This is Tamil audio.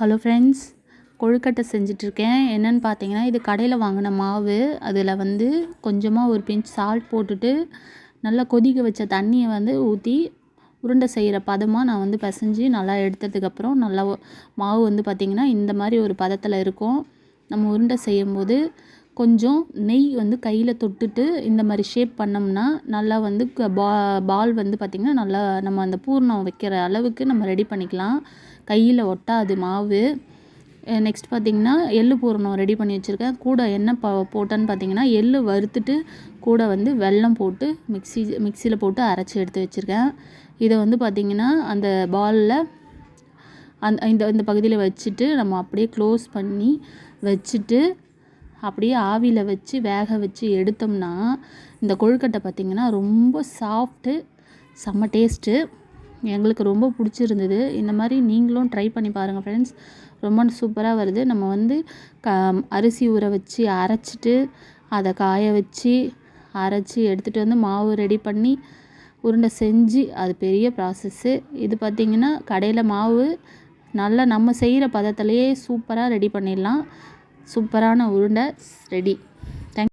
ஹலோ ஃப்ரெண்ட்ஸ் கொழுக்கட்டை செஞ்சிட்ருக்கேன் என்னென்னு பார்த்தீங்கன்னா இது கடையில் வாங்கின மாவு. அதில் வந்து கொஞ்சமாக ஒரு பிஞ்ச் சால்ட் போட்டுட்டு நல்லா கொதிக்க வச்ச தண்ணியை வந்து ஊற்றி உருண்டை செய்கிற பதமாக நான் வந்து பிசைஞ்சு நல்லா எடுத்ததுக்கப்புறம் நல்லா மாவு வந்து பார்த்திங்கன்னா இந்த மாதிரி ஒரு பதத்தில் இருக்கும். நம்ம உருண்டை செய்யும்போது கொஞ்சம் நெய் வந்து கையில் தொட்டுட்டு இந்த மாதிரி ஷேப் பண்ணோம்னா நல்லா வந்து பா பால் வந்து பார்த்திங்கன்னா நல்லா நம்ம அந்த பூர்ணம் வைக்கிற அளவுக்கு நம்ம ரெடி பண்ணிக்கலாம். கையில் ஒட்டாது மாவு. நெக்ஸ்ட் பார்த்திங்கன்னா எள்ளு பூரணம் ரெடி பண்ணி வச்சுருக்கேன். கூட என்ன ப போட்டேன்னு பார்த்தீங்கன்னா எள்ளு வறுத்துட்டு கூட வந்து வெல்லம் போட்டு மிக்ஸி மிக்சியில் போட்டு அரைச்சி எடுத்து வச்சுருக்கேன். இதை வந்து பார்த்திங்கன்னா அந்த பாலில் அந்த இந்த இந்த பகுதியில் வச்சுட்டு நம்ம அப்படியே க்ளோஸ் பண்ணி வச்சுட்டு அப்படியே ஆவியில் வச்சு வேக வச்சு எடுத்தோம்னா இந்த கொழுக்கட்டை பார்த்திங்கன்னா ரொம்ப சாஃப்ட்டு செம்ம டேஸ்ட்டு எங்களுக்கு ரொம்ப பிடிச்சிருந்தது. இந்த மாதிரி நீங்களும் ட்ரை பண்ணி பாருங்கள் ஃப்ரெண்ட்ஸ் ரொம்ப சூப்பராக வருது. நம்ம வந்து க அரிசி ஊற வச்சு அரைச்சிட்டு அதை காய வச்சு அரைச்சி எடுத்துகிட்டு வந்து மாவு ரெடி பண்ணி உருண்டை செஞ்சு அது பெரிய ப்ராசஸ்ஸு இது பார்த்திங்கன்னா கடையில் மாவு நல்லா நம்ம செய்கிற பதத்துலேயே சூப்பராக ரெடி பண்ணிடலாம். சூப்பரான உருண்டை ரெடி.